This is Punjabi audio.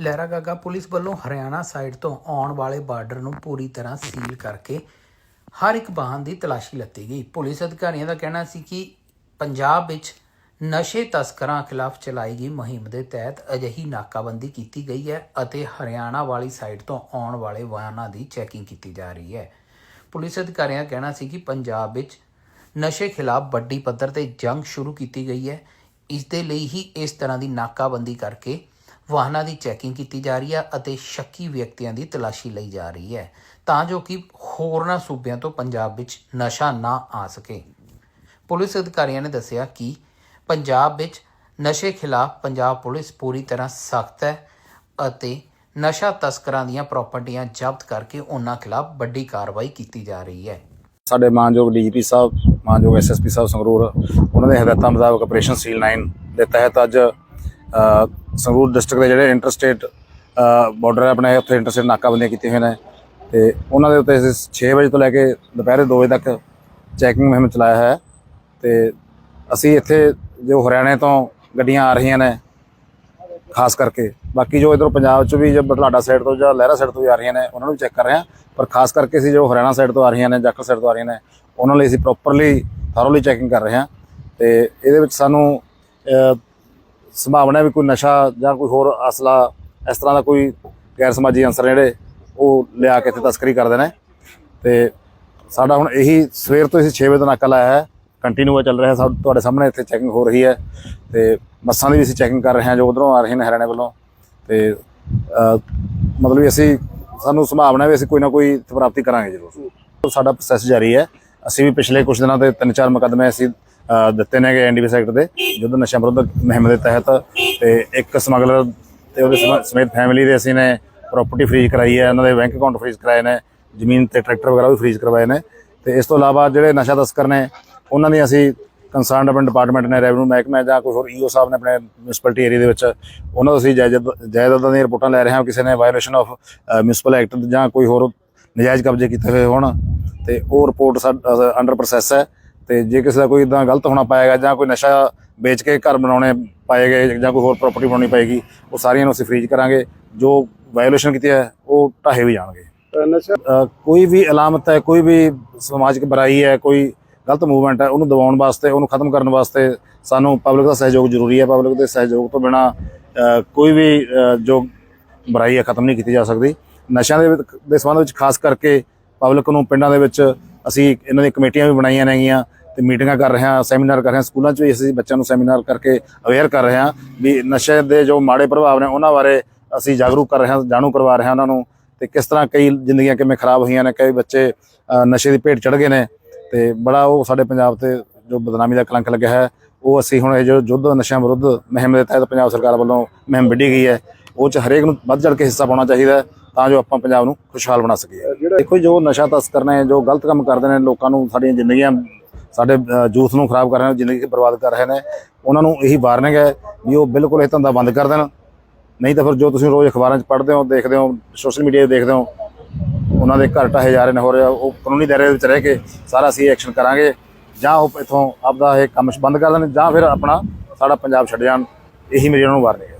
ਲਹਿਰਾ ਗਾਗਾ ਪੁਲਿਸ ਵੱਲੋਂ ਹਰਿਆਣਾ ਸਾਈਡ ਤੋਂ ਆਉਣ ਵਾਲੇ ਬਾਰਡਰ ਨੂੰ ਪੂਰੀ ਤਰ੍ਹਾਂ ਸੀਲ ਕਰਕੇ ਹਰ ਇੱਕ ਵਾਹਨ ਦੀ ਤਲਾਸ਼ੀ ਲੱਤੀ ਗਈ। ਪੁਲਿਸ ਅਧਿਕਾਰੀਆਂ ਦਾ ਕਹਿਣਾ ਸੀ ਕਿ ਪੰਜਾਬ ਵਿੱਚ ਨਸ਼ੇ ਤਸਕਰਾਂ ਖਿਲਾਫ ਚਲਾਈ ਗਈ ਮੁਹਿੰਮ ਦੇ ਤਹਿਤ ਅਜਿਹੀ ਨਾਕਾਬੰਦੀ ਕੀਤੀ ਗਈ ਹੈ ਅਤੇ ਹਰਿਆਣਾ ਵਾਲੀ ਸਾਈਡ ਤੋਂ ਆਉਣ ਵਾਲੇ ਵਾਹਨਾਂ ਦੀ ਚੈਕਿੰਗ ਕੀਤੀ ਜਾ ਰਹੀ ਹੈ। ਪੁਲਿਸ ਅਧਿਕਾਰੀਆਂ ਦਾ ਕਹਿਣਾ ਸੀ ਕਿ ਪੰਜਾਬ ਵਿੱਚ ਨਸ਼ੇ ਖਿਲਾਫ ਵੱਡੀ ਪੱਧਰ ਤੇ ਜੰਗ ਸ਼ੁਰੂ ਕੀਤੀ ਗਈ ਹੈ। ਇਸ ਦੇ ਲਈ ਹੀ ਇਸ ਤਰ੍ਹਾਂ ਦੀ ਨਾਕਾਬੰਦੀ ਕਰਕੇ ਵਾਹਨਾਂ ਦੀ ਚੈਕਿੰਗ ਕੀਤੀ ਜਾ ਰਹੀ ਹੈ ਅਤੇ ਸ਼ੱਕੀ ਵਿਅਕਤੀਆਂ ਦੀ ਤਲਾਸ਼ੀ ਲਈ ਜਾ ਰਹੀ ਹੈ, ਤਾਂ ਜੋ ਕਿ ਹੋਰਨਾਂ ਸੂਬਿਆਂ ਤੋਂ ਪੰਜਾਬ ਵਿੱਚ ਨਸ਼ਾ ਨਾ ਆ ਸਕੇ। ਪੁਲਿਸ ਅਧਿਕਾਰੀਆਂ ਨੇ ਦੱਸਿਆ ਕਿ ਪੰਜਾਬ ਵਿੱਚ ਨਸ਼ੇ ਖਿਲਾਫ ਪੰਜਾਬ ਪੁਲਿਸ ਪੂਰੀ ਤਰ੍ਹਾਂ ਸਖਤ ਹੈ ਅਤੇ ਨਸ਼ਾ ਤਸਕਰਾਂ ਦੀਆਂ ਪ੍ਰਾਪਰਟੀਆਂ ਜ਼ਬਤ ਕਰਕੇ ਉਹਨਾਂ ਖਿਲਾਫ ਵੱਡੀ ਕਾਰਵਾਈ ਕੀਤੀ ਜਾ ਰਹੀ ਹੈ। ਸਾਡੇ ਮਾਨਯੋਗ ਡੀਜੀਪੀ ਸਾਹਿਬ, ਮਾਨਯੋਗ ਐਸਐਸਪੀ ਸਾਹਿਬ ਸੰਗਰੂਰ, ਉਹਨਾਂ ਦੇ ਹਦਾਇਤਾਂ ਮੁਤਾਬਕ ਆਪਰੇਸ਼ਨ ਸੀਲ 9 ਦੇ ਤਹਿਤ ਅੱਜ ਸੰਗਰੂਰ ਡਿਸਟ੍ਰਿਕਟ ਦੇ ਜਿਹੜੇ ਇੰਟਰਸਟੇਟ ਬਾਰਡਰ ਹੈ ਆਪਣੇ ਉੱਥੇ ਇੰਟਰਸਟੇਟ ਨਾਕਾਬੰਦੀਆਂ ਕੀਤੀਆਂ ਹੋਈਆਂ ਨੇ। ਤੇ ਉਹਨਾਂ ਦੇ ਉੱਤੇ ਅਸੀਂ 6 ਵਜੇ ਤੋਂ ਲੈ ਕੇ ਦੁਪਹਿਰੇ 2 ਵਜੇ ਤੱਕ ਚੈਕਿੰਗ ਮੁਹਿੰਮ ਚਲਾਇਆ ਹੈ। ਤੇ ਅਸੀਂ ਇੱਥੇ ਜੋ ਹਰਿਆਣੇ ਤੋਂ ਗੱਡੀਆਂ ਆ ਰਹੀਆਂ ਨੇ, ਖਾਸ ਕਰਕੇ, ਬਾਕੀ ਜੋ ਇਧਰੋਂ ਪੰਜਾਬ ਚ ਵੀ ਜੇ ਬਟਲਾਡਾ ਸਾਈਡ ਤੋਂ ਜਾਂ ਲਹਿਰਾ ਸਾਈਡ ਤੋਂ ਵੀ ਆ ਰਹੀਆਂ ਨੇ, ਉਹਨਾਂ ਨੂੰ ਚੈੱਕ ਕਰ ਰਹੇ ਹਾਂ। ਪਰ ਖਾਸ ਕਰਕੇ ਅਸੀਂ ਜੋ ਹਰਿਆਣਾ ਸਾਈਡ ਤੋਂ ਆ ਰਹੀਆਂ ਨੇ, ਜਾਖਲ ਸਾਈਡ ਤੋਂ ਆ ਰਹੀਆਂ ਨੇ, ਉਹਨਾਂ ਲਈ ਅਸੀਂ ਪ੍ਰੋਪਰਲੀ ਥਰੋਲੀ ਚੈਕਿੰਗ ਕਰ ਰਹੇ ਹਾਂ। ਤੇ ਇਹਦੇ ਵਿੱਚ ਸਾਨੂੰ ਸੰਭਾਵਨਾ ਵੀ ਕੋਈ ਨਸ਼ਾ ਜਾਂ ਕੋਈ ਹੋਰ ਅਸਲਾ, ਇਸ ਤਰ੍ਹਾਂ ਦਾ ਕੋਈ ਗੈਰ ਸਮਾਜੀ ਅੰਸਰ ਜਿਹੜੇ ਉਹ ਲਿਆ ਕੇ ਇੱਥੇ ਤਸਕਰੀ ਕਰਦੇ ਨੇ। ਤੇ ਸਾਡਾ ਹੁਣ ਇਹੀ ਸਵੇਰ ਤੋਂ ਅਸੀਂ 6 ਵਜੇ ਤੋਂ ਨਾਕਾ ਲਾਇਆ ਹੈ। ਕੰਟੀਨਿਊ ਚੱਲ ਰਿਹਾ ਸਭ ਤੁਹਾਡੇ ਸਾਹਮਣੇ, ਇੱਥੇ ਚੈਕਿੰਗ ਹੋ ਰਹੀ ਹੈ। ਤੇ ਬੱਸਾਂ ਦੀ ਵੀ ਅਸੀਂ ਚੈਕਿੰਗ ਕਰ ਰਹੇ ਹਾਂ ਜੋ ਉਧਰੋਂ ਆ ਰਹੇ ਨੇ ਹਰਿਆਣੇ ਵੱਲੋਂ। ਤੇ ਮਤਲਬ ਵੀ ਅਸੀਂ, ਸਾਨੂੰ ਸੰਭਾਵਨਾ ਵੀ ਅਸੀਂ ਕੋਈ ਨਾ ਕੋਈ ਪ੍ਰਾਪਤੀ ਕਰਾਂਗੇ ਜ਼ਰੂਰ। ਸਾਡਾ ਪ੍ਰੋਸੈਸ ਜਾਰੀ ਹੈ। ਅਸੀਂ ਵੀ ਪਿਛਲੇ ਕੁਝ ਦਿਨਾਂ ਦੇ ਤਿੰਨ ਚਾਰ ਮੁਕੱਦਮੇ ਅਸੀਂ ਦਿੱਤੇ ਨੇਗੇ ਐਨਡੀਪੀ ਸੈਕਟਰ ਦੇ, ਜਦੋਂ ਨਸ਼ਾ ਵਿਰੁੱਧ ਮੁਹਿੰਮ ਦੇ ਤਹਿਤ ਤੇ ਇੱਕ ਸਮਗਲਰ ਤੇ ਉਹਦੇ ਸਮੇ- ਸਮੇਤ ਫੈਮਿਲੀ ਦੇ ਅਸੀਂ ਨੇ ਪ੍ਰਾਪਰਟੀ ਫ੍ਰੀਜ਼ ਕਰਾਈ ਹੈ, ਉਹਨਾਂ ਦੇ ਬੈਂਕ ਅਕਾਊਂਟ ਫ੍ਰੀਜ਼ ਕਰਾਏ ਨੇ, ਜ਼ਮੀਨ ਤੇ ਟਰੈਕਟਰ ਵਗੈਰਾ ਵੀ ਫ੍ਰੀਜ਼ ਕਰਵਾਏ ਨੇ ਤੇ ਇਸ ਤੋਂ ਇਲਾਵਾ ਜਿਹੜੇ ਨਸ਼ਾ ਤਸਕਰ ਨੇ, ਉਹਨਾਂ ਦੀ ਅਸੀਂ ਕੰਸਰਨਡ ਆਪਣੇ ਡਿਪਾਰਟਮੈਂਟ ਨੇ ਰੈਵਨਿਊ ਮਹਿਕਮਾ ਜਾਂ ਕੋਈ ਹੋਰ ਈਓ ਸਾਹਿਬ ਨੇ ਆਪਣੇ ਮਿਊਨਿਸਪੈਲਿਟੀ ਏਰੀਆ ਦੇ ਵਿੱਚ, ਉਹਨਾਂ ਤੋਂ ਅਸੀਂ ਜਾਇਦਾਦ, ਜਾਇਦਾਦਾਂ ਦੀਆਂ ਰਿਪੋਰਟਾਂ ਲੈ ਰਹੇ ਹਾਂ ਕਿਸੇ ਨੇ ਵਾਇਓਲੇਸ਼ਨ ਆਫ ਮਿਊਨਿਸਪਲ ਐਕਟ ਜਾਂ ਕੋਈ ਹੋਰ ਨਜਾਇਜ਼ ਕਬਜ਼ੇ ਕੀਤੇ ਹੋਏ ਹੋਣ ਤੇ ਉਹ ਰਿਪੋਰਟ ਅੰਡਰ ਪ੍ਰੋਸੈਸ ਹੈ। ਤੇ ਜੇ ਕਿਸੇ ਦਾ ਕੋਈ ਇਦਾਂ ਗਲਤ ਹੋਣਾ ਪਾਏਗਾ ਜਾਂ ਕੋਈ ਨਸ਼ਾ ਵੇਚ ਕੇ ਘਰ ਬਣਾਉਣੇ ਪਾਏਗੇ ਜਾਂ ਕੋਈ ਹੋਰ ਪ੍ਰਾਪਰਟੀ ਬਣਾਉਣੀ ਪਏਗੀ ਉਹ ਸਾਰੀਆਂ ਨੂੰ ਅਸੀਂ ਫ੍ਰੀਜ਼ ਕਰਾਂਗੇ। ਜੋ ਵਾਇਓਲੇਸ਼ਨ ਕੀਤੀ ਹੈ ਉਹ ਢਾਹੇ ਵੀ ਜਾਣਗੇ। ਨਸ਼ਾ ਕੋਈ ਵੀ ਅਲਾਮਤ ਹੈ ਕੋਈ ਵੀ ਸਮਾਜਿਕ ਬੁਰਾਈ ਹੈ ਕੋਈ ਗਲਤ ਮੂਵਮੈਂਟ ਹੈ ਉਹਨੂੰ ਦਬਾਉਣ ਵਾਸਤੇ ਉਹਨੂੰ ਖਤਮ ਕਰਨ ਵਾਸਤੇ ਸਾਨੂੰ ਪਬਲਿਕ ਦਾ ਸਹਿਯੋਗ ਜ਼ਰੂਰੀ ਹੈ। ਪਬਲਿਕ ਦੇ ਸਹਿਯੋਗ ਤੋਂ ਬਿਨਾ ਕੋਈ ਵੀ ਜੋ ਬੁਰਾਈ ਹੈ ਖਤਮ ਨਹੀਂ ਕੀਤੀ ਜਾ ਸਕਦੀ। ਨਸ਼ਿਆਂ ਦੇ ਦੇ ਸੰਬੰਧ ਵਿੱਚ ਖਾਸ ਕਰਕੇ ਪਬਲਿਕ ਨੂੰ ਪਿੰਡਾਂ ਦੇ ਵਿੱਚ ਅਸੀਂ ਇਹਨਾਂ ਦੀਆਂ ਕਮੇਟੀਆਂ ਵੀ ਬਣਾਈਆਂ ਨੇਗੀਆਂ ਤੇ ਮੀਟਿੰਗਾਂ ਕਰ ਰਹੇ ਹਾਂ, ਸੈਮੀਨਾਰ ਕਰ ਰਹੇ ਹਾਂ, ਸਕੂਲਾਂ 'ਚ ਵੀ ਅਸੀਂ ਬੱਚਿਆਂ ਨੂੰ ਸੈਮੀਨਾਰ ਕਰਕੇ ਅਵੇਅਰ ਕਰ ਰਹੇ ਹਾਂ ਵੀ ਨਸ਼ੇ ਦੇ ਜੋ ਮਾੜੇ ਪ੍ਰਭਾਵ ਨੇ ਉਹਨਾਂ ਬਾਰੇ ਅਸੀਂ ਜਾਗਰੂਕ ਕਰ ਰਹੇ ਹਾਂ, ਜਾਣੂ ਕਰਵਾ ਰਹੇ ਹਾਂ ਉਹਨਾਂ ਨੂੰ ਤੇ ਕਿਸ ਤਰ੍ਹਾਂ ਕਈ ਜ਼ਿੰਦਗੀਆਂ ਕਿਵੇਂ ਖਰਾਬ ਹੋਈਆਂ ਨੇ, ਕਈ ਬੱਚੇ ਨਸ਼ੇ ਦੀ ਭੇਟ ਚੜ ਗਏ ਨੇ ਤੇ ਬੜਾ ਉਹ ਸਾਡੇ ਪੰਜਾਬ ਤੇ ਜੋ ਬਦਨਾਮੀ ਦਾ ਕਲੰਕ ਲੱਗਿਆ ਹੈ, ਉਹ ਅਸੀਂ ਹੁਣ ਇਹ ਜੋ ਯੁੱਧ ਨਸ਼ਿਆਂ ਵਿਰੁੱਧ ਮੁਹਿੰਮ ਦੇ ਤਹਿਤ ਪੰਜਾਬ ਸਰਕਾਰ ਵੱਲੋਂ ਮੁਹਿੰਮ ਵਿੱਢੀ ਗਈ ਹੈ ਉਹ ਚ ਹਰੇਕ ਨੂੰ ਵੱਧ ਚੜ ਕੇ ਹਿੱਸਾ ਪਾਉਣਾ ਚਾਹੀਦਾ ਤਾਂ ਜੋ ਆਪਾਂ ਪੰਜਾਬ ਨੂੰ ਖੁਸ਼ਹਾਲ ਬਣਾ ਸਕੀਏ। ਦੇਖੋ ਜੋ ਨਸ਼ਾ ਤਸਕਰ ਨੇ ਜੋ ਗਲਤ ਕੰਮ ਕਰਦੇ ਨੇ ਲੋਕਾਂ ਨੂੰ ਸਾਡੀਆਂ ਜ਼ਿੰਦਗੀਆਂ ਸਾਡੇ ਯੂਥ ਨੂੰ ਖਰਾਬ ਕਰ ਰਹੇ ਨੇ ਜ਼ਿੰਦਗੀ ਬਰਬਾਦ ਕਰ ਰਹੇ ਨੇ ਉਹਨਾਂ ਨੂੰ ਇਹੀ ਵਾਰਨਿੰਗ ਹੈ ਵੀ ਉਹ ਬਿਲਕੁਲ ਇਹ ਧੰਦਾ ਬੰਦ ਕਰ ਦੇਣ। ਨਹੀਂ ਤਾਂ ਫਿਰ ਜੋ ਤੁਸੀਂ ਰੋਜ਼ ਅਖਬਾਰਾਂ 'ਚ ਪੜ੍ਹਦੇ ਹੋ ਦੇਖਦੇ ਹੋ ਸੋਸ਼ਲ ਮੀਡੀਆ 'ਤੇ ਦੇਖਦੇ ਹੋ ਉਹਨਾਂ ਦੇ ਘਰ ਢਾਹੇ ਜਾ ਰਹੇ ਨੇ ਹੋ ਰਿਹਾ ਉਹ ਕਾਨੂੰਨੀ ਦਾਇਰੇ ਵਿੱਚ ਰਹਿ ਕੇ ਸਾਰਾ ਅਸੀਂ ਐਕਸ਼ਨ ਕਰਾਂਗੇ ਜਾਂ ਉਹ ਇਥੋਂ ਆਪਦਾ ਇਹ ਕੰਮ ਬੰਦ ਕਰ ਦੇਣ ਜਾਂ ਫਿਰ ਆਪਣਾ ਸਾਡਾ ਪੰਜਾਬ ਛੱਡ ਜਾਣ ਇਹੀ ਮੇਰੀ ਉਹਨਾਂ ਨੂੰ ਵਾਰਨਿੰਗ ਹੈ।